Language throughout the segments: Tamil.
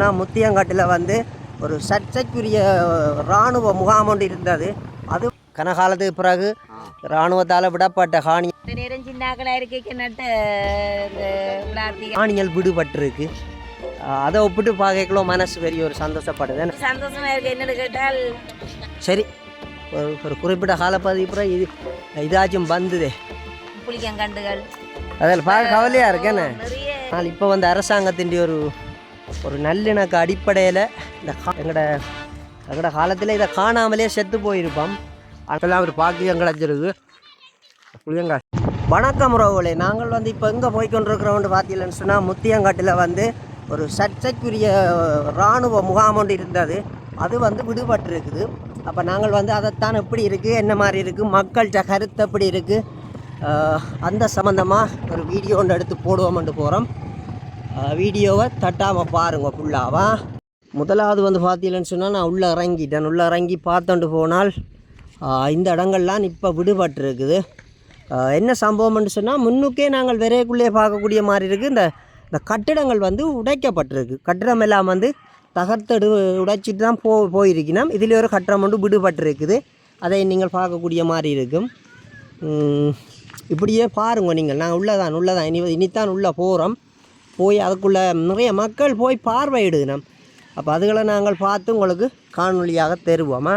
நான் முத்தியங்காட்டில் வந்து ஒரு சர்ச்சைக்குரிய இராணுவ முகாம் ஒன்று இருந்தது. அது கனகாலத்துக்கு பிறகு இராணுவத்தால் விடப்பட்ட விளாத்தி காணிகள் விடுபட்டிருக்கு. அதை ஒப்பிட்டு பார்க்கக்குள்ள மனசு பெரிய ஒரு சந்தோஷப்படுது. என்ன? சந்தோஷமா இருக்கு என்னன்னு கேட்டால் சரி. ஒரு ஒரு குறிப்பிட்ட காலப்பகுதி பிறகு இது இதாச்சும் வந்ததே. புளிக்கங்கண்டுகள் அதில் பார்க்க கவலையாக இருக்கேன்னு இப்போ வந்து அரசாங்கத்தின் ஒரு ஒரு நல்லிணக்க அடிப்படையில் இந்த கா- எங்கட எங்கட காலத்தில் இதை காணாமலே செத்து போயிருப்போம். அதெல்லாம் ஒரு பாக்கியம் கிடச்சிருக்கு புளியங்கா வணக்கம் உறவுகளே. நாங்கள் வந்து இப்போ எங்கே போய்க்கொண்டிருக்கிறோம்னு பார்த்தீங்கன்னு சொன்னால் முத்தியங்காட்டில் வந்து ஒரு சர்ச்சைக்குரிய இராணுவ முகாம் ஒன்று இருந்தது. அது வந்து விடுபட்டிருக்குது. அப்போ நாங்கள் வந்து அதைத்தான் எப்படி இருக்குது என்ன மாதிரி இருக்குது மக்கள்கிட்ட கருத்து எப்படி இருக்குது அந்த சம்மந்தமாக ஒரு வீடியோ ஒன்று எடுத்து போடுவோம்னு போகிறோம் வீடியோவை தட்டாமல் பாருங்க ஃபுல்லாவா. முதலாவது வந்து பார்த்தீங்கன்னு சொன்னால் நான் உள்ளே இறங்கிட்டேன். உள்ளே இறங்கி பார்த்துட்டு போனால் இந்த இடங்கள்லாம் இப்போ விடுபட்டிருக்குது. என்ன சம்பவம்னு சொன்னால் முன்னுக்கே நாங்கள் விரைக்குள்ளே பார்க்கக்கூடிய மாதிரி இருக்குது இந்த இந்த கட்டிடங்கள் வந்து உடைக்கப்பட்டிருக்கு. கட்டிடம் எல்லாம் வந்து தகர்த்தெடு உடைச்சிட்டு தான் போ போயிருக்கணும் இதில் ஒரு கட்டிடம் வந்து விடுபட்டிருக்குது. அதை நீங்கள் பார்க்கக்கூடிய மாதிரி இருக்கும். இப்படியே பாருங்க நீங்கள். நான் உள்ளதான் உள்ளதான் இனி இனித்தான் உள்ளே போகிறோம் போய் அதுக்குள்ளே நிறைய மக்கள் போய் பார்வையிடுகிறோம் அப்போ அதுகளை நாங்கள் பார்த்து உங்களுக்கு காணொலியாக தருவோமா?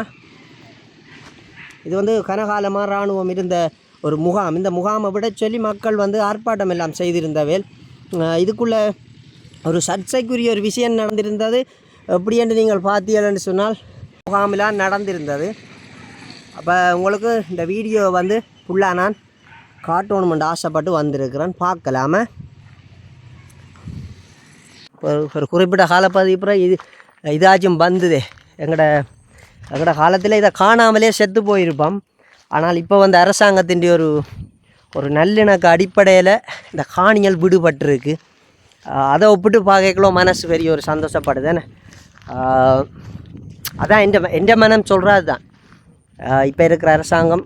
இது வந்து கனகாலமாக இராணுவம் இருந்த ஒரு முகாம். இந்த முகாமை விட சொல்லி மக்கள் வந்து ஆர்ப்பாட்டம் எல்லாம் செய்திருந்தவேல் இதுக்குள்ளே ஒரு சர்ச்சைக்குரிய ஒரு விஷயம் நடந்திருந்தது. எப்படி என்று நீங்கள் பார்த்தீங்கன்னு சொன்னால் முகாமிலாம் நடந்திருந்தது. அப்போ உங்களுக்கு இந்த வீடியோ வந்து ஃபுல்லாக நான் காட்டணுமென்று ஆசைப்பட்டு வந்திருக்கிறேன். பார்க்கலாமா? ஒரு ஒரு குறிப்பிட்ட காலப்பகுதி இது இதாச்சும் வந்ததே. எங்களோட எங்களோட காலத்தில் இதை காணாமலே செத்து போயிருப்போம். ஆனால் இப்போ வந்து அரசாங்கத்தின் ஒரு ஒரு நல்லிணக்க அடிப்படையில் இந்த காணிகள் விடுபட்டிருக்கு. அதை ஒப்பிட்டு பார்க்கலோ மனசு பெரிய ஒரு சந்தோஷப்படுதுன்னு அதான் எந்த எந்த மனம் சொல்கிறது தான். இப்போ இருக்கிற அரசாங்கம்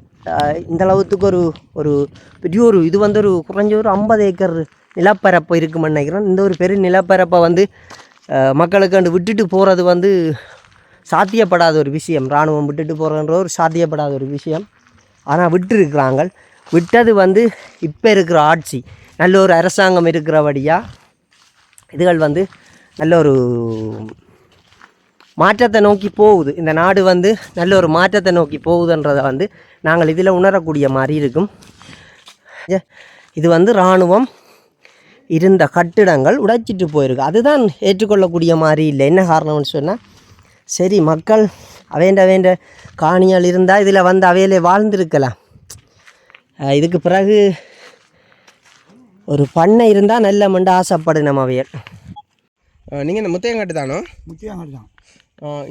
இந்த அளவுக்கு ஒரு ஒரு பெரிய ஒரு இது வந்து ஒரு குறைஞ்ச ஒரு ஐம்பது ஏக்கர் நிலப்பரப்பு இருக்குமென்னு நினைக்கிறோம் இந்த ஒரு பெரிய நிலப்பரப்பை வந்து மக்களுக்கு அண்டு விட்டுட்டு போகிறது வந்து சாத்தியப்படாத ஒரு விஷயம். இராணுவம் விட்டுட்டு போகிறன்ற ஒரு சாத்தியப்படாத ஒரு விஷயம். ஆனால் விட்டுருக்குறாங்க. விட்டது வந்து இப்போ இருக்கிற ஆட்சி. நல்ல ஒரு அரசாங்கம் இருக்கிறபடியாக இதுகள் வந்து நல்ல ஒரு மாற்றத்தை நோக்கி போகுது. இந்த நாடு வந்து நல்ல ஒரு மாற்றத்தை நோக்கி போகுதுன்றதை வந்து நாங்கள் இதில் உணரக்கூடிய மாதிரி இருக்கும். இது வந்து இராணுவம் இருந்த கட்டிடங்கள் உடைச்சிட்டு போயிருக்கு. அதுதான் ஏற்றுக்கொள்ளக்கூடிய மாதிரி இல்லை. என்ன காரணம்னு சொன்னால் சரி மக்கள் அவேண்ட வேண்ட காணியால் இருந்தால் இதில் வந்து அவையிலே வாழ்ந்திருக்கலாம். இதுக்கு பிறகு ஒரு பண்ணை இருந்தால் நல்ல மண்டு ஆசைப்படு நம்ம அவையல் நீங்கள் இந்த முத்தையங்காட்டு தானோ? முத்தியாங்காடு தான்.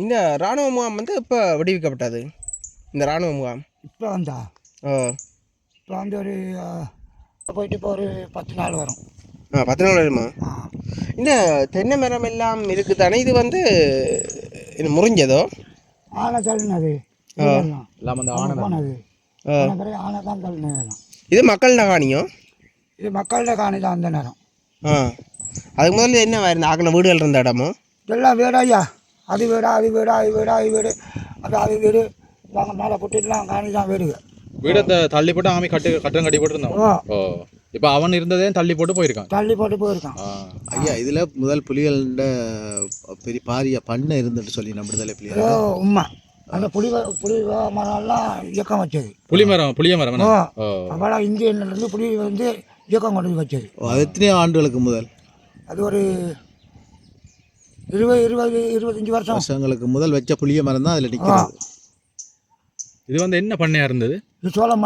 இந்த இராணுவ முகாம் வந்து இப்போ விடுவிக்கப்பட்டது? இந்த இராணுவ முகாம்? இப்போ வந்தா? ஓ இப்போ வந்து ஒரு போயிட்டு இப்போ ஒரு பத்து நாள் வரும். ஆ பத்து நாள் வருமா இந்த தென்னை மரம் எல்லாம் இருக்குது தானே இது வந்து இது முறிஞ்சதோ? ஆனை தள்ளினது. எல்லாம் வந்து ஆனை போனது. ஆ. ஆனை பிறகு ஆனை தான் தள்ளினது இது மக்கள் நகாணியும் இது மக்கள்கிட்ட காணி தான் அந்த நேரம். ஆ. அதுக்கு முதல்ல என்ன இருந்த ஆக்கின வீடுகள் இருந்த இடமோ? இதெல்லாம் வீடு ஐயா? அது வீடு அது வீடு அது வீடு அது வீடு. அது அது வீடு. நாங்கள் மேலே போட்டுட்டுலாம் காணி தான் வீடுங்க. வீடத்தை தள்ளி போட்டு ஆமி கட்டு கட்டம் கட்டி போட்டு இருந்தான் ஓ ஓ. இப்போ அவன் இருந்ததே தள்ளி போட்டு போயிருக்கான். தள்ளி போட்டு போயிருக்கான். ஐயா இதில் முதல் புலிகளோட பெரிய பாரிய பண்ணை இருந்துட்டு சொல்லி நம்ம விடுதலை புலிகள் உண்மை அந்த புலி புலி மரம்லாம் இயக்கம் வச்சது. புளி மரம் புளிய மரம் அவ்வளோ இந்தியன்லேருந்து புலி வந்து இயக்கம் கொண்டு வந்து வச்சது அது எத்தனையோ ஆண்டுகளுக்கு முதல்? அது ஒரு இருபது இருபது இருபத்தஞ்சி வருஷம். வருஷங்களுக்கு முதல் வச்ச புளிய மரம் தான் அதில் நிற்கிறது இது வந்து என்ன பண்ணையா இருந்தது? இது சோளம்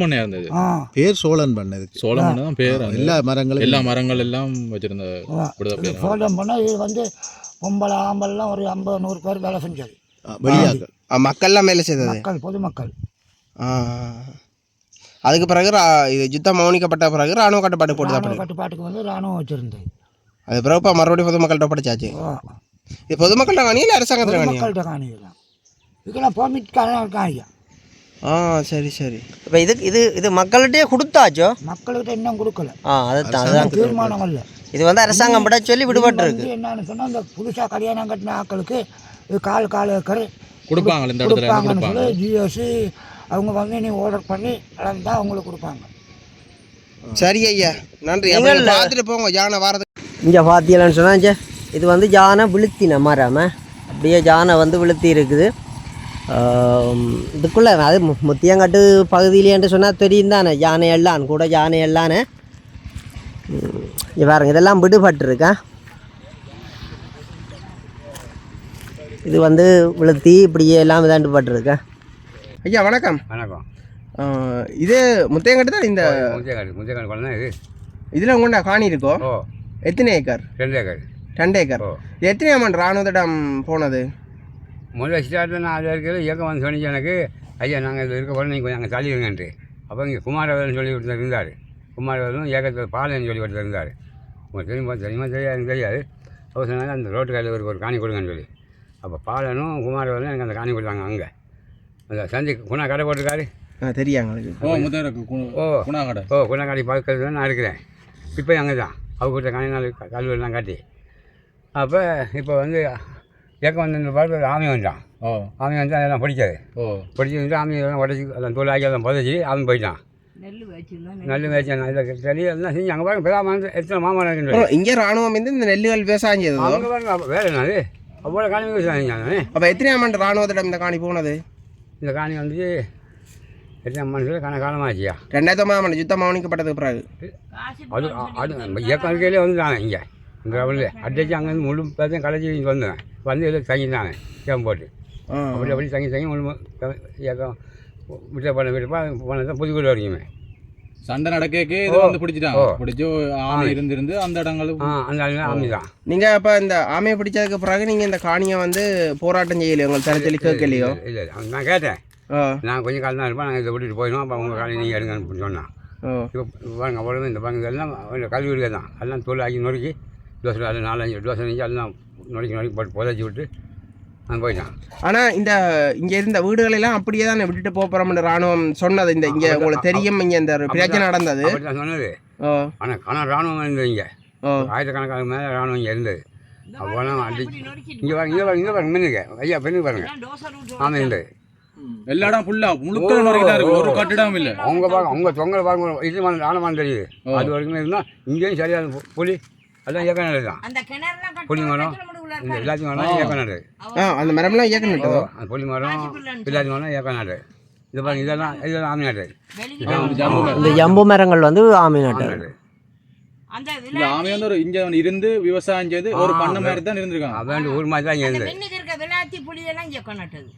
பண்ணையா இருந்தது. ஆ. பேர் சோழன் சோள மண்ணு தான் பேர் அது. எல்லா மரங்களும். எல்லா மரங்கள் எல்லாம் வச்சிருந்த. விடுதலை இது சோளம் இது வந்து பொம்பளை ஆம்பளைலாம் ஒரு ஐம்பது நூறு பேர் வேலை செஞ்சது. வெளியாக்கள் ஆ, மக்கள்லாம் மேலே செய்தது. மக்கள் பொதுமக்கள். ஆ. அதுக்கு பிறகு ரா- இது யுத்தம் மௌனிக்கப்பட்ட பிறகு இராணுவ கட்டுப்பாடு போட்டு தான் ராணுவ கட்டுப்பாட்டுக்கு வந்து ராணுவம் வச்சிருந்தது. அது பிறகு இப்போ மறுபடியும் பொதுமக்கள்கிட்ட படிச்சாச்சு இது பொதுமக்கள்கிட்ட காணியா இல்லை அரசாங்கத்தில் காணியா? பொதுமக்கள்கிட்ட காணிக்கலாம் இதுக்கெல்லாம் பெர்மிட் காணியா ஆ சரி சரி. இப்போ இது இது இது மக்கள்கிட்டயே கொடுத்தாச்சோ? மக்கள்கிட்ட இன்னும் கொடுக்கல. ஆ அதுதான் அதுதான். தீர்மானம் அல்ல. இது வந்து அரசாங்கம் பட சொல்லி விடுபட்டிருக்கு. என்னன்னு சொன்னால் அந்த புதுசாக கல்யாணம் கட்டின ஆட்களுக்கு இது கால் கால் ஏக்கர் கொடுப்பாங்க இந்த இடத்துல சொல்லி ஜிஎஸ்சி அவங்க வந்து நீ ஆர்டர் பண்ணி அளந்தா அவங்களுக்கு கொடுப்பாங்க. சரி ஐயா. நன்றி. பார்த்துட்டு போங்க யானை வாரதுக்கு இங்கே பார்த்தீங்களான்னு சொன்னால் இது வந்து யானை விழுத்தின மரம். அப்படியே யானை வந்து விழுத்தி இருக்குது இதுக்குள்ளே அது முத்தியங்காட்டு பகுதியிலேன்னு சொன்னால் தெரியும் தானே யானை எல்லாம் கூட யானை இங்கே பாருங்க இதெல்லாம் விடுபட்டிருக்கா. இது வந்து விழுத்தி இப்படியே எல்லாம் இதாண்டு ஐயா வணக்கம். வணக்கம். இது முத்தையங்கட்டு தான் இந்த முந்தியக்காடு முந்தியக்காடு குழந்தை இது? இதில் உங்கள்கிட்ட காணி இருக்கோ? ஓ. எத்தனை ஏக்கர்? ரெண்டு ஏக்கர். ரெண்டு ஏக்கர். எத்தனை அமௌண்ட் ராணுவத்திடம் போனது? முதல்ல ஸ்டார்ட்டில் நான் அதில் இருக்கிற இயக்கம் வந்து சொன்னிச்சு எனக்கு ஐயா நாங்கள் இதில் இருக்க போகிறோம் நீங்கள் கொஞ்சம் அங்கே தள்ளிடுங்கன்ட்டு அப்போ இங்கே குமாரவேலன் சொல்லி ஒருத்தர் இருந்தார் குமாரவேலும் ஏக்கத்தில் பாலன் சொல்லி ஒருத்தர் இருந்தார் உங்களுக்கு தெரியுமா தெரியுமா தெரியாது எனக்கு தெரியாது. அவர் சொன்னாங்க அந்த ரோட்டு கையில் ஒரு ஒரு காணி கொடுங்கன்னு சொல்லி. அப்போ பாலனும் குமாரவேலும் எனக்கு அந்த காணி கொடுத்தாங்க அங்கே. அந்த சந்தி குணா கடை போட்டிருக்காரு. ஆ தெரியும் எங்களுக்கு ஓ ஓ. குணாங்கடை ஓ குணக்காடி பக்கத்தில் தான் நான் இருக்கிறேன். இப்போ அங்கே தான் அவங்ககிட்ட காணி நாள் கல்வெல்லாம் காட்டி. அப்போ இப்போ வந்து ஏக்கம் வந்து இந்த பார்த்து ஆமை வந்தான் ஓ. ஆமை வந்து அதெல்லாம் பிடிக்காது. ஓ. பிடிச்சி வந்து ஆமையெல்லாம் உடச்சி அதெல்லாம் தோலாக்கி அதெல்லாம் புதைச்சி அவன் போயிட்டான். நெல் மேய்ச்சான் இதில் சரி எல்லாம் செஞ்சு அங்கே பாருங்க பெரிய எத்தனை மாமரம் இங்கே ராணுவம் வந்து இந்த நெல்லுகள் விவசாயம் செய்ததோ? அவங்க பாருங்க அப்ப வேலை என்னது? அவ்வளோ காணி விவசாயம் அப்போ எத்தனை அமௌண்ட் ராணுவத்திடம் இந்த காணி போனது? இந்த காணி வந்து எத்தனை மனுஷன் கண காலமாச்சியா? ரெண்டாயிரத்தி ஒன்பதாம் ஆண்டு யுத்தம் மௌனிக்கப்பட்டதுக்கு பிறகு. அது அது ஏக்கம் இருக்கையிலே வந்துட்டாங்க இங்கே. இங்கே அடிச்சு அங்கேருந்து முழு பேர்த்தையும் கலைச்சி இங்கே வந்தேன் வந்து இதில் தங்கிட்டாங்க கேம் போட்டு. அப்படி அப்படி தங்கி தங்கி முழு ஏக்கம் விட்ட பண்ண விட்டப்பா போனதான் புதுக்கோட்டை வரைக்குமே. சண்டை நடக்கக்கு இது. வந்து பிடிச்சிட்டாங்க. பிடிச்சு ஆமை இருந்திருந்து அந்த இடங்களும் அந்த ஆமி தான் நீங்கள் அப்போ இந்த ஆமையை பிடிச்சதுக்கு பிறகு நீங்கள் இந்த காணியை வந்து போராட்டம் செய்யலையோ உங்கள் தர சொல்லி கேட்கலையோ? இல்லை நான் கேட்டேன். நான் கொஞ்சம் காலம் தான் இருப்பேன் நாங்கள் இதை விட்டுட்டு போயிடுவோம் அப்போ உங்கள் காலையில் நீங்கள் எடுங்கன்னு சொன்னான். இப்போ பாருங்க அவ்வளோ இந்த பாருங்க இதெல்லாம் கல்வி தான். எல்லாம் தோல் ஆக்கி நொறுக்கி தோசை அது நாலஞ்சு தோசை நெஞ்சு எல்லாம் நொறுக்கி நொறுக்கி போட்டு புதைச்சி விட்டு அவன் போயிட்டான். ஆனால் இந்த இங்கே இருந்த வீடுகளெல்லாம் அப்படியே தான் விட்டுட்டு போகிறோம்னு ராணுவம் சொன்னது. இந்த இங்கே உங்களுக்கு தெரியும் இங்கே இந்த பிரச்சனை நடந்தது. அப்படி தான் சொன்னது ஆனால் கணம் ராணுவம் இருந்தது இங்கே. ஆயிரக்கணக்கான மேலே ராணுவம் இங்கே இருந்தது. அவ்வளோ அடி இங்கே பாருங்க இங்கே பாருங்க இங்கே பாருங்க மின்னுங்க ஐயா பெண்ணு பாருங்க. ஆமாம் இருந்தது எல்லா இடம் ஃபுல்லா முழுக்க நுரைக்கு தான் இருக்கு ஒரு கட்டிடம் இல்ல. அவங்க பாருங்க அவங்க தொங்கல் பாருங்க இது மன ஆனமானம் தெரியுது. அது வரைக்கும் இருந்தால் இங்கேயும் சரியான பு- புலி அதான் இயக்க நடக்குது தான் அந்த கிணறுலாம் கட்டி புளி மரம். எல்லாத்தையும் வேணால் இயக்க நடு ஆ. அந்த மரம்லாம் இயக்கம் நட்டதோ அந்த புளி மரம் எல்லாத்தையும் வேணால் இயக்க நடு இது பாருங்க இதெல்லாம் இதெல்லாம் ஆமி நடு வெளியே இந்த ஜம்பு மரங்கள் வந்து ஆமை நாட்டு இந்த இதுல ஆமை வந்து ஒரு இங்க இருந்து விவசாயம் செய்து ஒரு பண்ணை மாதிரி தான் இருந்திருக்காங்க. அவன் ஊர் மாதிரி தான் மின்னுக்கு இருக்க விளாத்தி புளியெல்லாம் இருந்து.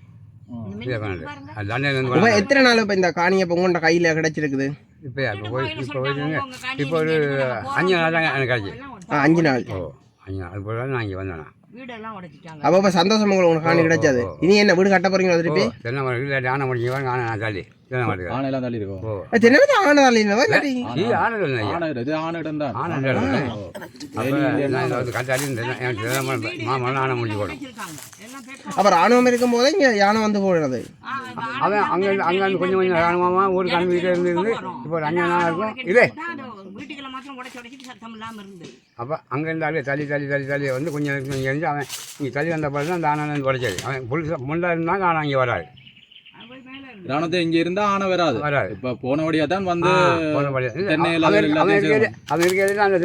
எத்தனை நாள் இப்போ இந்த காணியை இப்போ உங்கள்கிட்ட கையில் கிடைச்சிருக்குது? இப்போ ஒரு அஞ்சு நாள் தான் எனக்கு கிடச்சி அஞ்சு நாள். ஓ அஞ்சு நாள். அது போல நான் இங்கே வந்தேன் நான். வீடெல்லாம் உடைச்சிட்டாங்க. அப்போ இப்போ சந்தோஷம் உங்களுக்கு காணி கிடைச்சது. இனி என்ன வீடு கட்ட போறீங்களா திருப்பி? தென்னை மரம் இல்லை ஆனை முடிஞ்சு வாங்க ஆனை நான் தள்ளி ஆனை எல்லாம் தள்ளி இருக்கும் இது ஆனை இல்லை ஐயா ஆனை இது ஆனை இடம் தான் ஆனை மாமரம் ஆனை முடிஞ்சு போடும் அப்போ ராணுவம் இருக்கும் போதே இங்கே யானை வந்து போடுறது அவன் அங்கே அங்கே கொஞ்சம் கொஞ்சம் ராணுவமாக ஊருக்கு அனுப்பிக்கிட்டே இருந்து இருந்து இப்போ ஒரு அஞ்சு நாள் இருக்கும் இதே இருந்து அப்போ அங்கே இருந்தாலே தள்ளி தள்ளி தள்ளி தள்ளி வந்து கொஞ்சம் நேரத்துக்கு இங்கே இருந்து அவன் இங்கே தள்ளி வந்த பிறகு தான் அந்த ஆனை வந்து உடைச்சது. அவன் புதுசாக முண்டா இருந்தாங்க ஆனால் இங்கே வராது அது போய் மேல இருந்து ராணுவத்தை இங்க இருந்தா ஆனை வராது. வராது. இப்ப போன வழியா தான் வந்து அவன் இருக்கிறது அந்த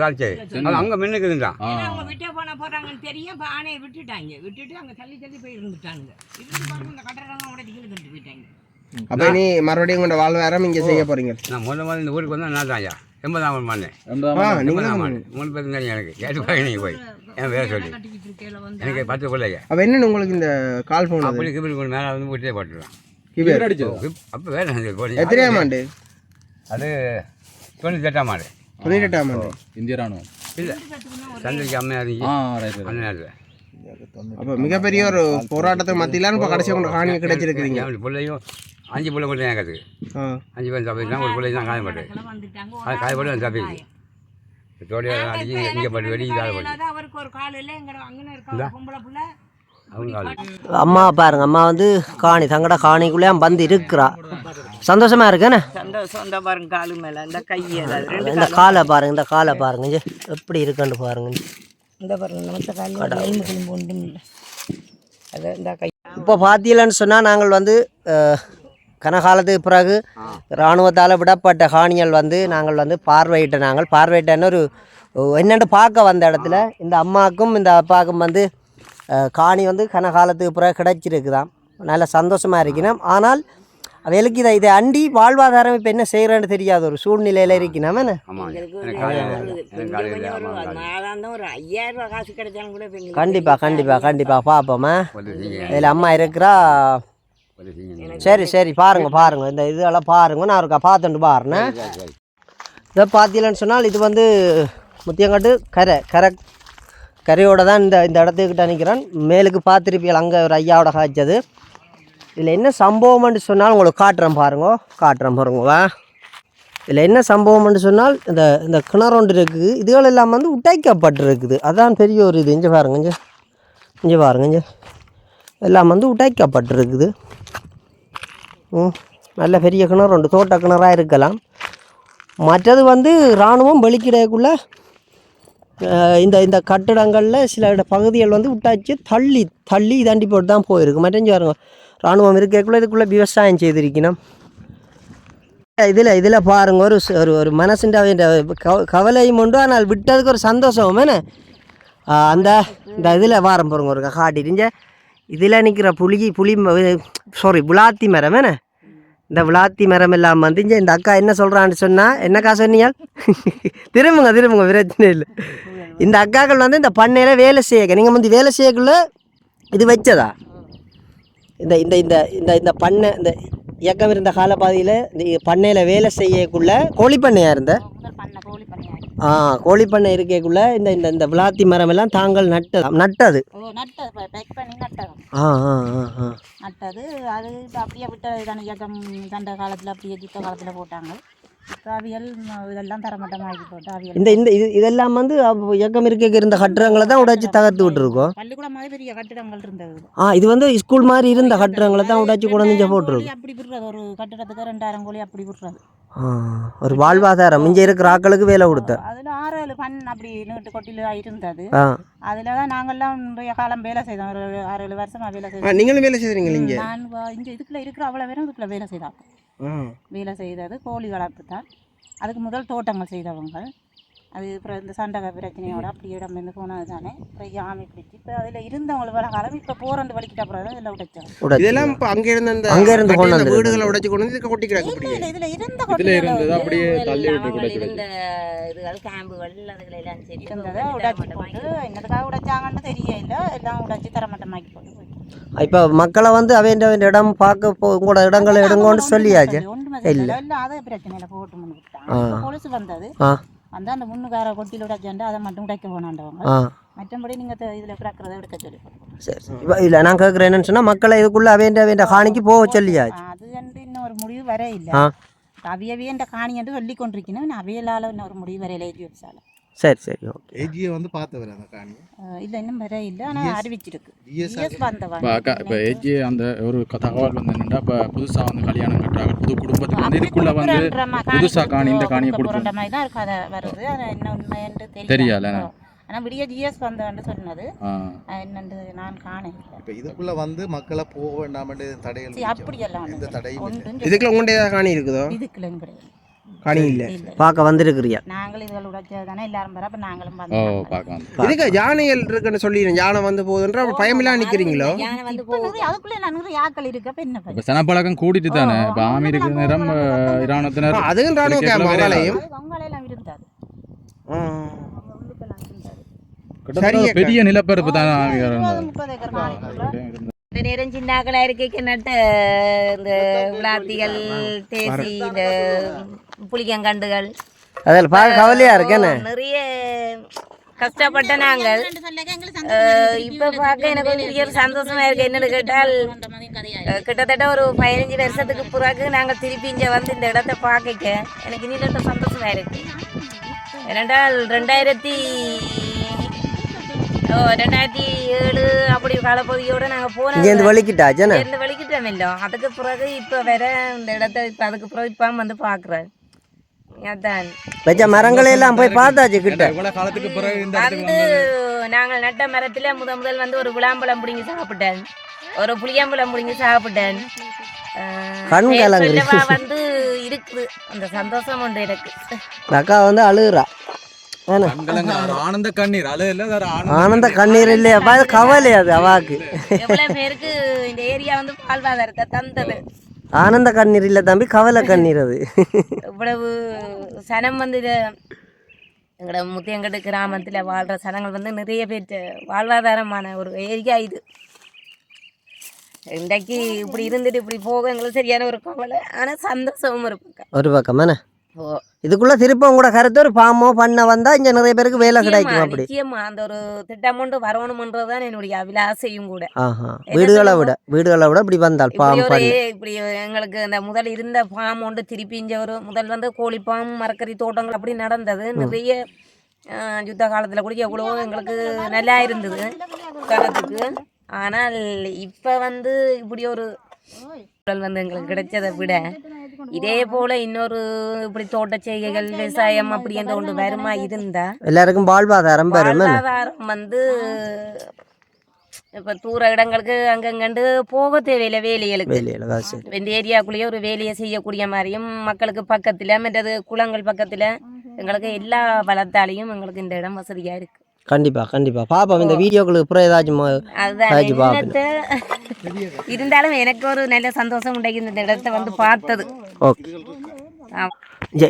சாதிச்சது அது அங்கே மின்னுக்கு இருந்தான் ஆ. ஏன்னா அவங்க விட்டே போன போறாங்கன்னு தெரியும் இப்ப ஆணையை விட்டுட்டாங்க. விட்டுட்டு அங்க தள்ளி தள்ளி போய் இருந்துட்டாங்க இருந்து பாருங்க இந்த கட்டடம்லாம் உடைச்சு கீழே தள்ளி போயிட்டாங்க. அப்போ இனி மறுபடியும் உங்களோட வாழ்வாரம் இங்கே செய்ய போறீங்க? நான் முதல்ல முதல்ல இந்த ஊருக்கு வந்தால் நான் தான் ஐயா. எண்பதாம் ஆண்டு. எண்பதாம் மூணு பேர் தெரியும் எனக்கு? கேட்டு பாருங்க நீங்கள் போய். என் பேர் சொல்லி. வந்து எனக்கு பத்து பிள்ளைங்க அப்போ என்னன்னு உங்களுக்கு இந்த கால் போனது? அப்படி கொண்டு மேலே வந்து வீட்டிலே போட்டுருவேன் கிபேர் அடிச்சது அப்போ வேலை எத்தனையாம் ஆண்டு அது தொண்ணூத்தெட்டாம் ஆண்டு தொண்ணூற்றெட்டாம் ஆண்டு இந்திய ராணுவம் இல்லை அப்போ மிகப்பெரிய ஒரு போராட்டத்துக்கு மத்தியில இப்போ கடைசி உங்க காணியை கிடைச்சிருக்கிறீங்க பிள்ளையும் அஞ்சு பிள்ளை மட்டும் எனக்கு அஞ்சு பேர் தப்பிச்சு ஒரு பிள்ளை தான் காயப்பட்டு அது காயப்பட்டு தப்பிச்சு தோடைய அடிச்சு இங்கே பட்டு வெளியே காயப்பட்டு அம்மா பாருங்க அம்மா வந்து காணி தங்கட காணிக்குள்ளே வந்து இருக்கிறா சந்தோஷமா இருக்குண்ணே இந்த பாருங்க காலு மேல இந்த கையில் அது ரெண்டு இந்த காலை. பாருங்க இந்த காலை பாருங்க எப்படி இருக்குன்னு பாருங்க இந்த பாருங்க நமக்கு காலில் எலும்பு கிளம்பு ஒன்றும் இல்லை. அது இந்த கை. இப்போ பார்த்தீங்கன்னு சொன்னால் நாங்கள் வந்து கனகாலத்துக்கு பிறகு இராணுவத்தால் விடப்பட்ட காணிகள் வந்து நாங்கள் வந்து பார்வையிட்ட நாங்கள். பார்வையிட்டன்னு ஒரு என்னென்னு பார்க்க வந்த இடத்துல இந்த அம்மாவுக்கும் இந்த அப்பாவுக்கும் வந்து காணி வந்து கனகாலத்துக்கு பிறகு கிடைச்சிருக்குதாம். நல்ல சந்தோஷமாக இருக்கணும் ஆனால் அவைகளுக்கு இதை இதை அண்டி வாழ்வாதாரம் இப்போ என்ன செய்கிறேன்னு தெரியாத. ஒரு சூழ்நிலையில் இருக்கணும் கண்டிப்பாக கண்டிப்பாக கண்டிப்பாக பார்ப்போமா ஒரு செய்யுங்க இதில் அம்மா இருக்கிறா? சரி சரி. பாருங்க பாருங்க. இந்த இதெல்லாம் பாருங்க. நான் இருக்கா? பார்த்துட்டு பாருண்ணேன் இதை பார்த்தீங்கன்னு சொன்னால் இது வந்து முத்தியங்காட்டு கரை. கரை கரையோட தான் இந்த இந்த இடத்துக்கிட்ட நிற்கிறேன். மேலுக்கு பார்த்துருப்பீங்க அங்கே ஒரு ஐயாவோட காய்ச்சது இதில் என்ன சம்பவம்னு சொன்னால் உங்களுக்கு காட்டுறேன் பாருங்க. காட்டுறேன் பாருங்க வா. இதில் என்ன சம்பவம்னு சொன்னால் இந்த இந்த கிணறு ஒன்று இருக்குது. இதுகள் எல்லாம் வந்து உடைக்கப்பட்டிருக்குது. அதான் பெரிய ஒரு இது. இங்கே பாருங்க இங்கே. இங்கே பாருங்க இங்கே. எல்லாம் வந்து உடைக்கப்பட்டிருக்குது. ம் நல்ல பெரிய கிணறு உண்டு தோட்ட கிணறாக இருக்கலாம். மற்றது வந்து இராணுவம் வெளிக்கிடக்குள்ள இந்த இந்த கட்டிடங்களில் சில பகுதிகள் வந்து விட்டாச்சு தள்ளி தள்ளி தாண்டி போட்டு தான் போயிருக்கு. மட்டும் பாருங்க இராணுவம் இருக்கக்குள்ளே இதுக்குள்ளே விவசாயம் செய்திருக்கணும். இதில் இதில் பாருங்க ஒரு ஒரு ஒரு மனசுண்ட கவலையும் உண்டு ஆனால் விட்டதுக்கு ஒரு சந்தோஷம் என்ன? அந்த இந்த இதில் வாரம் போகிறோங்க ஒரு காட்டிட்டு. இதில் நிற்கிற புளி புளி சாரி புலாத்தி மரம் என்ன? இந்த விளாத்தி மரம் எல்லாம் வந்து இந்த அக்கா என்ன சொல்கிறான்னு சொன்னால் என்னக்கா சொன்னீங்க? திரும்புங்க திரும்புங்க பிரச்சனை இல்லை. இந்த அக்காக்கள் வந்து இந்த பண்ணையில் வேலை செய்ய நீங்கள் வந்து வேலை செய்யக்குள்ள இது வச்சதா? இந்த இந்த இந்த இந்த இந்த பண்ணை இந்த இயக்கம் இருந்த காலப்பாதையில் இந்த பண்ணையில் வேலை செய்யக்குள்ள கோழி பண்ணையாக இருந்த? ஆ கோழி பண்ணை இருக்கக்குள்ள இந்த இந்த இந்த விளாத்தி மரம் எல்லாம் தாங்கள் நட்டது. நட்டது. ஓ நட்டது. பேக் பண்ணி நட்டது. ஆ ஆ ஆ ஆ. நட்டது. அது அப்படியே விட்டது. தானே இயக்கம். சண்டை காலத்தில் அப்படியே யுத்த காலத்தில் போட்டாங்க. அவியல் இதெல்லாம் தரமட்டமாக்கி போட்டு அவியல் இந்த இந்த இது இதெல்லாம் வந்து இயக்கம் இருக்க இருந்த கட்டிடங்களை தான் உடைச்சி தகர்த்து விட்டுருக்கோம். பள்ளிக்கூடம் மாதிரி பெரிய கட்டிடங்கள் இருந்தது. ஆ இது வந்து ஸ்கூல் மாதிரி இருந்த கட்டிடங்களை தான் உடைச்சி கொண்டு வந்து இங்கே ரெண்டாயிரம் போட்டுருக்கு. கோழி அப்படி விடுறது ஒரு கட்டிடத்துக்கு ரெண்டாயிரம் கோழி அப்படி விடுறது. ஒரு வாழ்வாதாரம். இங்கே இருக்கிற ஆட்களுக்கு வேலை கொடுத்த அதில் ஆறு ஏழு பண் அப்படி நீட்டு கொட்டில இருந்தது. அதில் தான் நாங்கள்லாம் நிறைய காலம் வேலை செய்தோம். ஒரு ஆறு ஏழு வருஷமா வேலை செய்தோம் நீங்களும் வேலை செய்கிறீங்க இங்கே? நான் இங்க இதுக்குள்ள இருக்கிற அவ்வளோ பேரும் இதுக்குள்ள வேலை செய்தாங்க. வேலை செய்தது கோழி வளர்ப்பு தான். அதுக்கு முதல் தோட்டங்கள் செய்தவங்க. அது அப்புறம் இந்த சண்டக பிரச்சனையோட அப்படி இடம் இருந்து போனது தானே. அப்புறம் யாமை பிடிச்சி இப்போ அதில் இருந்தவங்க வர காலம் இப்போ போரண்டு வலிக்கிட்ட அப்புறம் தான் இதில் உடைச்சாங்க உடைச்சி இதெல்லாம் இப்போ அங்கே இருந்த அந்த அங்க இருந்து கொண்டு. வீடுகளை உடைச்சு கொண்டு வந்து கொட்டி கிடக்கு இல்லை இதில் இருந்த இதுல கொட்டில இருந்தது அப்படியே தள்ளி விட்டு கூட இருந்த இதுகள் கேம்புகள் அதுகளை எல்லாம் சரி. இருந்ததை உடைச்சி போட்டு என்னதுக்காக உடைச்சாங்கன்னு தெரியல எல்லாம் உடைச்சி தரமட்டமாக்கி போட்டு இப்போ மக்களை வந்து அவன் இடம் பார்க்க போ உங்களோட இடங்களை எடுங்கன்னு சொல்லியாச்சு இல்ல. அதை பிரச்சனையில் போட்டு பொலிசு வந்தது. ஆ. வந்து அந்த முன்னுக்கார கொட்டியில் உடைச்சாண்டு அதை மட்டும் உடைக்க போனாண்டவங்க மற்றபடி நீங்கள் இதில் கிடக்கிறத எடுக்க சொல்லி. சரி இல்லை நான் கேட்குறேன் என்னன்னு சொன்னால் மக்களை இதுக்குள்ளே அவன் அவன் காணிக்கு போக சொல்லியாச்சு அது வந்து இன்னும் ஒரு முடிவு வர இல்லை அவியவே இந்த காணி என்று சொல்லி கொண்டிருக்கணும் அவியலால் இன்னும் ஒரு முடிவு வரையில வச்சால சரி சரி ஓகே ஏஜியை வந்து பார்த்தவர் அந்த காணியை இல்லை இன்னும் வர இல்லை. ஆனால் அறிவிச்சிருக்கு. GS ஜிஎஸ் வந்தவன். இப்போ ஏஜி அந்த ஒரு தகவல் வந்து என்னென்னா இப்போ புதுசாக வந்து கல்யாணம் கட்டுறாங்க. புது குடும்பத்துக்கு வந்து இதுக்குள்ள வந்து புதுசா காணி இந்த காணியை கொடுப்போம் மாதிரி தான் இருக்கு. அதை வருது. அது என்ன உண்மை என்று தெரியல. ஆனால் விடிய ஜிஎஸ் வந்தவன்னு சொன்னது. என்னன்னு நான் காணல இப்போ இதுக்குள்ள வந்து மக்களை போக வேண்டாமட்டு தடைகள் அப்படியெல்லாம் எந்த ஒன்றும் தடையும் இதுக்குள்ள ஏதாவது காணி இருக்குதோ? இதுக்குள்ளேயும் கிடையாது. காணி இல்லை. பார்க்க வந்திருக்கிறியா? நாங்கள் இதுகள் உடைச்சது தானே? எல்லாரும் வர அப்போ நாங்களும் ஓ வந்தோம் பார்க்க வந்து இதுக்கு யானைகள் இருக்குன்னு சொல்லிடுறேன் யானை வந்து போகுதுன்ற அப்ப பயமில்லாம் நிற்கிறீங்களோ யானை வந்து இப்போ நிறைய அதுக்குள்ளே நான் நிறைய ஆக்கள் இருக்கு அப்போ என்ன இப்போ சனப்பழக்கம் கூட்டிட்டு தானே? இப்போ ஆமி இருக்கிற நேரம் அஹ், இராணுவத்தினர் அதுவும் ராணுவ இருந்தாது கிட்டத்தட்ட ஒரு பெரிய நிலப்பரப்பு தான் ஆமி இருபது முப்பது ஏக்கர் காணிக்குள்ள இந்த நேரம் சின்னாக்களா இருக்க நட்ட இந்த விளாத்திகள் தேசி இந்த புளியங்கண்டுகள். அதில் பார்க்க கவலையாக இருக்கேன்னு நிறைய கஷ்டப்பட்ட நாங்கள். இப்ப பார்க்க எனக்கு ஒரு பெரிய சந்தோஷமா இருக்கு. என்னன்னு கேட்டால் கிட்டத்தட்ட ஒரு பதினஞ்சு வருஷத்துக்கு பிறகு நாங்கள் திருப்பி இங்கே வந்து இந்த இடத்த பார்க்க. எனக்கு நீண்ட சந்தோஷமா இருக்கு. ஏனென்றால் ரெண்டாயிரத்தி ஓ ரெண்டாயிரத்தி ஏழு அப்படி காலப்பகுதியோட நாங்க போன இங்கேருந்து வலிக்கிட்டாச்சேண்ணே இருந்து வலிக்கிட்டோம் இல்லோ அதுக்கு பிறகு இப்ப வேற இந்த இடத்த இப்ப அதுக்கு பிறகு இப்ப வந்து பாக்குறேன் அதான் வச்ச மரங்களை எல்லாம் போய் பார்த்தாச்சு கிட்ட. இவ்வளவு காலத்துக்கு பிறகு இந்த இடத்துக்கு வந்து நாங்கள் நட்ட மரத்துல முத முதல் வந்து ஒரு விளாம்பழம் பிடிங்கி சாப்பிட்டேன். ஒரு புளியம்பழம் பிடிங்கி சாப்பிட்டேன். வந்து இருக்குது. அந்த சந்தோஷம் உண்டு எனக்கு. அக்கா வந்து அழுகுறா. ஆனந்த கண்ணீர். ஆனந்த கண்ணீர். இல்லையாப்பா அது கவலை அது அவாக்கு. எவ்வளவு பேருக்கு இந்த ஏரியா வந்து வாழ்வாதாரத்தை தந்தது. ஆனந்த கண்ணீர் இல்லை தம்பி கவலை கண்ணீர் அது. இவ்வளவு சனம் வந்து இதை எங்களோட முத்தியங்கட்டு கிராமத்தில் வாழ்கிற சனங்கள் வந்து நிறைய பேர் வாழ்வாதாரமான ஒரு ஏரியா இது. இன்றைக்கு இப்படி இருந்துட்டு இப்படி போக எங்களுக்கு சரியான ஒரு கவலை ஆனால் சந்தோஷமும் இருக்கும் ஒரு பக்கம் என்ன ஓ இதுக்குள்ள திருப்பம் கூட கருத்து ஒரு பாம்போ பண்ண வந்தா இங்க நிறைய பேருக்கு வேலை கிடைக்கும் அப்படி. நிச்சயமா. அந்த ஒரு திட்டம் கொண்டு வரணுமன்றது தான் என்னுடைய அபிலாசையும் கூட. வீடுகளை விட வீடுகளை விட இப்படி வந்தால் ஒரு பண்ணி. இப்படி எங்களுக்கு அந்த முதல் இருந்த ஃபார்ம் ஒன்று திருப்பி இங்கே ஒரு முதல் வந்து கோழி ஃபார்ம் மரக்கறி தோட்டங்கள் அப்படி நடந்தது. நிறைய யுத்த காலத்தில் கூட எவ்வளவோ எங்களுக்கு நல்லா இருந்தது காலத்துக்கு ஆனால் இப்போ வந்து இப்படி ஒரு வந்து எங்களுக்கு கிடைச்சதை விட இதே போல இன்னொரு இப்படி தோட்ட செய்கைகள் விவசாயம் அப்படி என்ற ஒன்று வருமா இருந்தா? எல்லாருக்கும் வாழ்வாதாரம்? வாழ்வாதாரம் வந்து இப்போ தூர இடங்களுக்கு அங்கங்கண்டு போக தேவையில்லை வேலைகளுக்கு. இந்த ஏரியாக்குள்ளேயே ஒரு வேலையை செய்யக்கூடிய மாதிரியும் மக்களுக்கு பக்கத்தில் மற்றது குளங்கள் பக்கத்தில் எங்களுக்கு எல்லா வளத்தாலையும் எங்களுக்கு இந்த இடம் வசதியாக இருக்கு. கண்டிப்பா கண்டிப்பா. பாப்போம் இந்த வீடியோக்களுக்கு அப்புறம் ஏதாச்சும் மோ- அதுதான் ராஜி பாபு. என்னத்தை இருந்தாலும் எனக்கு ஒரு நல்ல சந்தோஷம் உண்டாக்கி இந்த இடத்த வந்து பார்த்தது. ஓகே.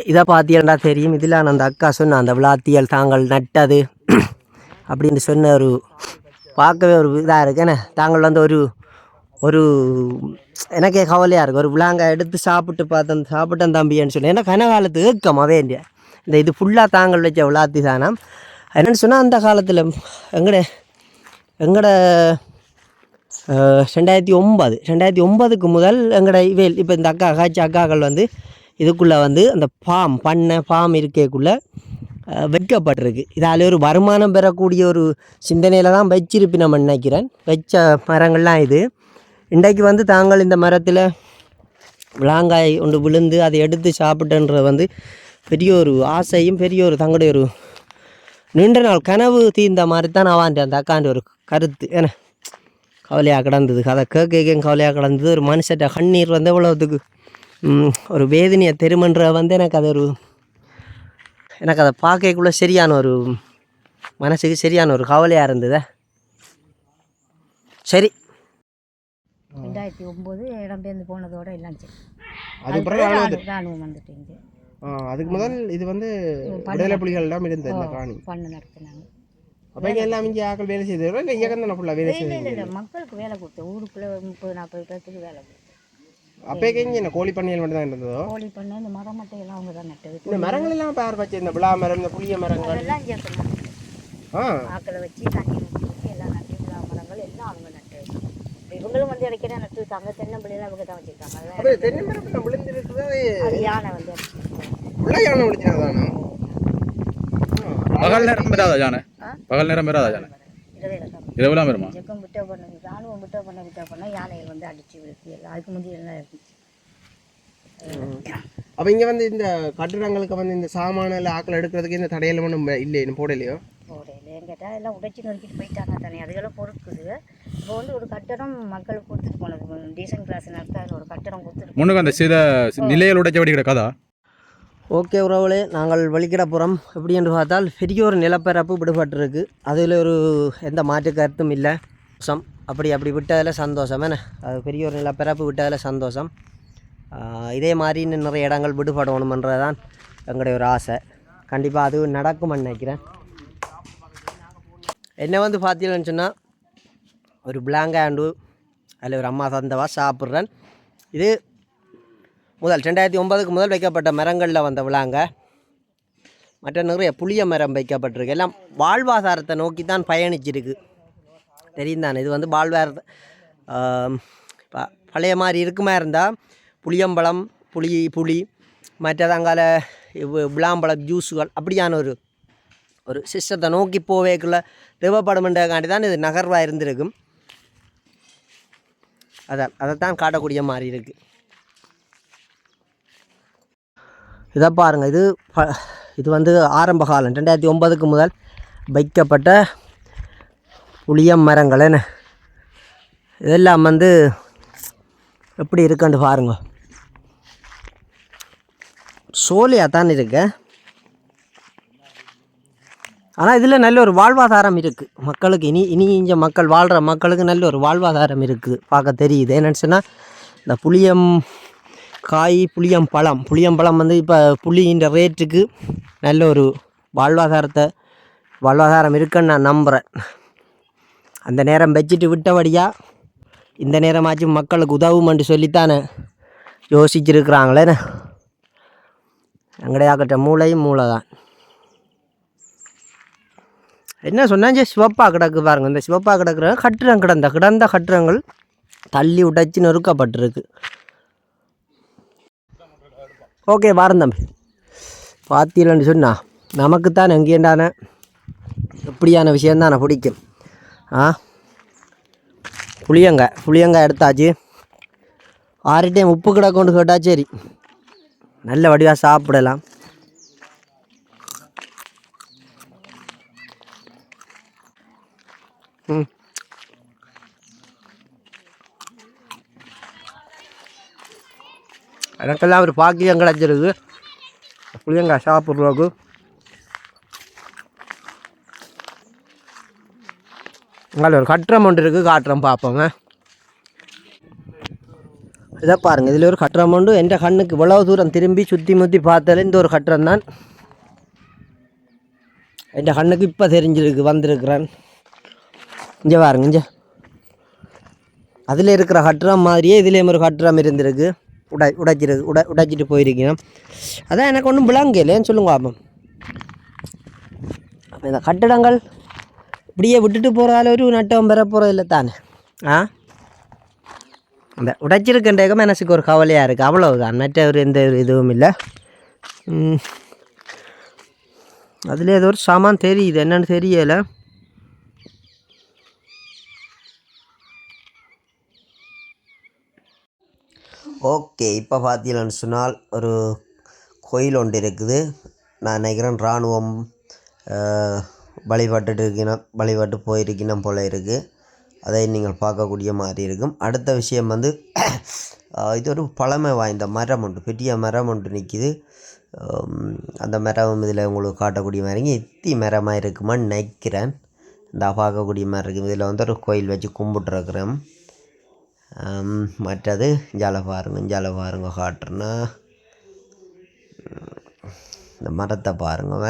இதை பார்த்தீங்கன்னா தெரியும். இதில் நான் அந்த அக்கா சொன்ன அந்த விளாத்தியல் தாங்கள் நட்டது. அப்படின்னு சொன்ன ஒரு பார்க்கவே ஒரு இதாக இருக்கு. என்ன? தாங்கள் வந்து ஒரு ஒரு எனக்கே கவலையாக இருக்குது ஒரு விளாங்க எடுத்து சாப்பிட்டு பார்த்தேன் சாப்பிட்டேன் தம்பின்னு சொல்லி. ஏன்னா கனகாலத்து ஏக்கம் வேண்டிய இந்த இது ஃபுல்லாக தாங்கள் வச்ச விளாத்தி தானம் என்னென்னு சொன்னால் அந்த காலத்தில் எங்கட எங்கட ரெண்டாயிரத்தி ஒம்பது ரெண்டாயிரத்தி ஒம்பதுக்கு முதல் எங்கட இவேல் இப்போ இந்த அக்கா காய்ச்சி அக்காக்கள் வந்து இதுக்குள்ளே வந்து அந்த ஃபார்ம் பண்ணை ஃபார்ம் இருக்கக்குள்ளே வைக்கப்பட்டிருக்கு. இதால் ஒரு வருமானம் பெறக்கூடிய ஒரு சிந்தனையில் தான் வச்சிருப்பி நம்ம நினைக்கிறேன். வச்ச மரங்கள்லாம் இது. இன்றைக்கு வந்து தாங்கள் இந்த மரத்தில் விளாங்காய் ஒன்று விழுந்து அதை எடுத்து சாப்பிட்டன்றது வந்து பெரிய ஒரு ஆசையும் பெரிய ஒரு தங்களுடைய ஒரு நீண்ட நாள் கனவு தீர்ந்த மாதிரி தான் அவாண்ட அந்த அக்காண்ட ஒரு கருத்து. ஏன்னா கவலையாக கிடந்தது. அதை கேட்க கவலையாக கிடந்தது. ஒரு மனுஷட்ட கண்ணீர் வந்து எவ்வளோத்துக்கு ஒரு வேதனையை தெருமன்ற வந்து எனக்கு அது ஒரு எனக்கு அதை பார்க்கக்குள்ள சரியான ஒரு மனசுக்கு சரியான ஒரு கவலையாக இருந்தது. சரி. ரெண்டாயிரத்தி ஒம்பது இடம்பெயர்ந்து போனதோட ராணுவ- ராணுவம் வந்துட்டு இங்கே. அதுக்கு முதல் இது வந்து விடுதலை புலிகளிடம் இருந்த இந்த காணி. பண்ண நடத்தினாங்க. அப்போ இங்கே எல்லாம் இங்கே ஆக்கள் வேலை செய்தவரோ இல்லை இயக்கம் தானே ஃபுல்லாக வேலை இல்லை மக்களுக்கு வேலை கொடுத்தேன். ஊருக்குள்ளே முப்பது நாற்பது பேர்த்துக்கு வேலை கொடுத்தேன். அப்போக்கே இங்கே என்ன கோழி பண்ணையில் மட்டும் தான் இருந்ததோ? கோழி பண்ண இந்த மரம் மட்டும் எல்லாம் அவங்க தான் நட்டது. இந்த மரங்கள் எல்லாம் பேர் வச்சு இந்த விழா மரம் இந்த புளிய மரங்கள்? அதெல்லாம் இங்கே ஆக்களை வச்சு தண்ணி ஊற்றி எல்லாம் நட்டு விழா மரங்கள் எல்லாம் அவங்க இவங்களும் வந்து இடைக்கிற நட்டு வச்சாங்க தென்னம்பிள்ளைலாம் அவங்க தான் வச்சுருக்காங்க. அப்போ அதெல்லாம் தென்னை மரம் விழுந்துருக்குது அது அது யானை வந்து. ஃபுல்லாக யானை விழிச்சதானோ பகல் நேரம் வராதா ஜானே பகல் நேரம் இரவே இறக்காம இரவுலாம் வருமா ஜக்கம் விட்ட பண்ண ராணுவம் விட்ட பண்ண விட்ட பண்ண யானைகள் வந்து அடிச்சு விழுத்து எல்லாம் அதுக்கு முந்தைய எல்லாம் இருந்துச்சு அப்போ இங்கே வந்து இந்த கட்டிடங்களுக்கு வந்து இந்த சாமான இல்லை ஆக்கள் எடுக்கிறதுக்கு இந்த தடையெல்லாம் ஒன்றும் இல்லை இன்னும் போடலையோ? போடையில கேட்டால் எல்லாம் உடைச்சி நொறுக்கிட்டு போயிட்டாங்க தானே அதுக்கெல்லாம் பொறுக்குது. இப்போ வந்து ஒரு கட்டடம் மக்களுக்கு கொடுத்துட்டு போனது. டீசன்ட் கிளாஸ் நடத்த ஒரு கட்டடம் கொடுத்துட்டு முன்னுக்கு அந்த சித நிலையில் உடைச்சபடி கிட்ட கதா ஓகே உறவுகளே நாங்கள் வலிக்கிடப்புறம் எப்படி என்று பார்த்தால் பெரிய ஒரு நிலப்பரப்பு விடுபட்டிருக்கு. அதில் ஒரு எந்த மாற்று கருத்தும் இல்லை. சம் அப்படி அப்படி விட்டதில் சந்தோஷம். என்ன? அது பெரிய ஒரு நிலப்பரப்பு விட்டதில் சந்தோஷம். இதே மாதிரி இன்னும் நிறைய இடங்கள் விடுபடணுமன்றது தான் எங்களுடைய ஒரு ஆசை. கண்டிப்பாக அது நடக்கும்னு நினைக்கிறேன். என்ன வந்து பார்த்தீங்கன்னு சொன்னால் ஒரு பிளாங்காண்டு அதில் ஒரு அம்மா சந்தவா சாப்பிட்றேன். இது முதல் ரெண்டாயிரத்தி ஒன்பதுக்கு முதல் வைக்கப்பட்ட மரங்களில் வந்த விழாங்க மற்ற நிறைய புளிய மரம் வைக்கப்பட்டிருக்கு. எல்லாம் வாழ்வாதாரத்தை நோக்கி தான் பயணிச்சிருக்கு. தெரியும் தானே இது வந்து வாழ்வார ப- பழைய மாதிரி இருக்குமா இருந்தால் புளியம்பழம் புளி புளி மற்றதாங்கால விளாம்பழம் ஜூஸுகள் அப்படியான ஒரு ஒரு சிஸ்டத்தை நோக்கி போவேக்குள்ள தேவைப்படுமென்றக்காண்டி தான் இது நகர்வாக இருந்திருக்கும். அதான் அதைத்தான் காட்டக்கூடிய மாதிரி இருக்குது இதை பாருங்கள் இது ப- இது வந்து ஆரம்ப காலம். ரெண்டாயிரத்தி ஒன்பதுக்கு முதல் வைக்கப்பட்ட புளிய மரங்கள் என்ன? இதெல்லாம் வந்து எப்படி இருக்குன்னு பாருங்க. சோலியாக தான் இருக்கேன் ஆனால் இதில் நல்ல ஒரு வாழ்வாதாரம் இருக்குது மக்களுக்கு இனி இனி இங்கே மக்கள் வாழ்கிற மக்களுக்கு நல்ல ஒரு வாழ்வாதாரம் இருக்குது பார்க்க தெரியுது. என்னென்னு சொன்னால் இந்த புளியம் காய் புளியம் பழம். புளியம் பழம் வந்து இப்போ புளியின்ற ரேட்டுக்கு நல்ல ஒரு வாழ்வாதாரத்தை வாழ்வாதாரம் இருக்குன்னு நான் நம்புகிறேன் அந்த நேரம் வச்சுட்டு விட்டபடியாக இந்த நேரமாச்சும் மக்களுக்கு உதவுமென்று சொல்லித்தானே யோசிச்சிருக்கிறாங்களேன்னு. எங்கடையாக்கட்ட மூளையும் மூளை தான் என்ன சொன்னால் சிவப்பா கிடக்கு பாருங்க. இந்த சிவப்பா கிடக்குற கட்டுரம் கிடந்த கிடந்த கட்டுறங்கள் தள்ளி உடைச்சு நொறுக்கப்பட்டிருக்கு. ஓகே வாரம் தம்பி. பார்த்தீங்கன்னு சொன்னா நமக்கு தான் எங்கேண்டான எப்படியான விஷயந்தானே பிடிக்கும். ஆ? புளியங்காய் புளியங்காய் எடுத்தாச்சு. ஆறு டைம் உப்பு கிடக்கொண்டு கேட்டால் சரி. நல்ல வடிவாக சாப்பிடலாம். எனக்கெல்லாம் ஒரு பாக்கியம் கிடச்சிருக்கு புளியங்காய் சாப்பிட்றவுக்கு அதில் ஒரு கட்டுறம் ஒன்று இருக்குது காட்டுறம் பார்ப்போங்க. இதை பாருங்கள் இதில் ஒரு கட்டுறம் உண்டு. என் கண்ணுக்கு இவ்வளோ தூரம் திரும்பி சுற்றி முற்றி பார்த்தாலே இந்த ஒரு கட்டுறம் தான். என் கண்ணுக்கு இப்போ தெரிஞ்சிருக்கு வந்திருக்கிறேன். இங்கே பாருங்க இங்கே. அதில் இருக்கிற ஹட்ராம் மாதிரியே இதுலேயும் ஒரு ஹட்ராம் இருந்திருக்கு. உடை உடைச்சிருக்கு உடை உடைச்சிட்டு போயிருக்கீங்க. அதான் எனக்கு ஒன்றும் விளங்கலேன்னு சொல்லுங்க பாப்போம். அப்போ இந்த கட்டிடங்கள் இப்படியே விட்டுட்டு போகிறதால ஒரு நட்டம் பெற போகிறது இல்லை தானே? ஆ? அந்த உடைச்சிருக்கின்றக்க மனசுக்கு ஒரு கவலையாக இருக்குது அவ்வளவுதான். மற்ற ஒரு எந்த ஒரு இதுவும் இல்லை. அதில் ஏதோ ஒரு சாமான் தெரியுது. என்னென்னு தெரியலை. ஓகே இப்போ பார்த்தீங்கன்னு சொன்னால் ஒரு கோயில் ஒன்று இருக்குது. நான் நினைக்கிறேன் இராணுவம் வழிபட்டுட்டு இருக்கணும் வழிபட்டு போயிருக்கணும் போல் இருக்குது அதை நீங்கள் பார்க்கக்கூடிய மாதிரி இருக்கும். அடுத்த விஷயம் வந்து இது ஒரு பழமை வாய்ந்த மரம் உண்டு பெரிய மரம் ஒன்று நிற்கிது அந்த மரம் இதில் உங்களுக்கு காட்டக்கூடிய மாதிரி எத்தி மரமாக இருக்குமான்னு நினைக்கிறேன். இந்த பார்க்கக்கூடிய மாதிரி இருக்குது இதில் வந்து ஒரு கோயில் வச்சு கும்பிட்டுருக்குறேன் மற்றது இஞ்சால பாருங்க இஞ்சால பாருங்க காட்டுறேன்னா. இந்த மரத்தை பாருங்க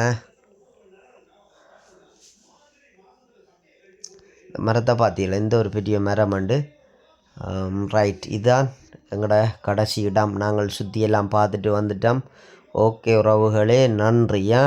இந்த மரத்தை பார்த்தீங்களா இந்த ஒரு பெரிய மரம் உண்டு. ரைட் இதுதான் எங்களோட கடைசி இடம். நாங்கள் சுற்றியெல்லாம் பார்த்துட்டு வந்துட்டோம். ஓகே உறவுகளே நன்றியா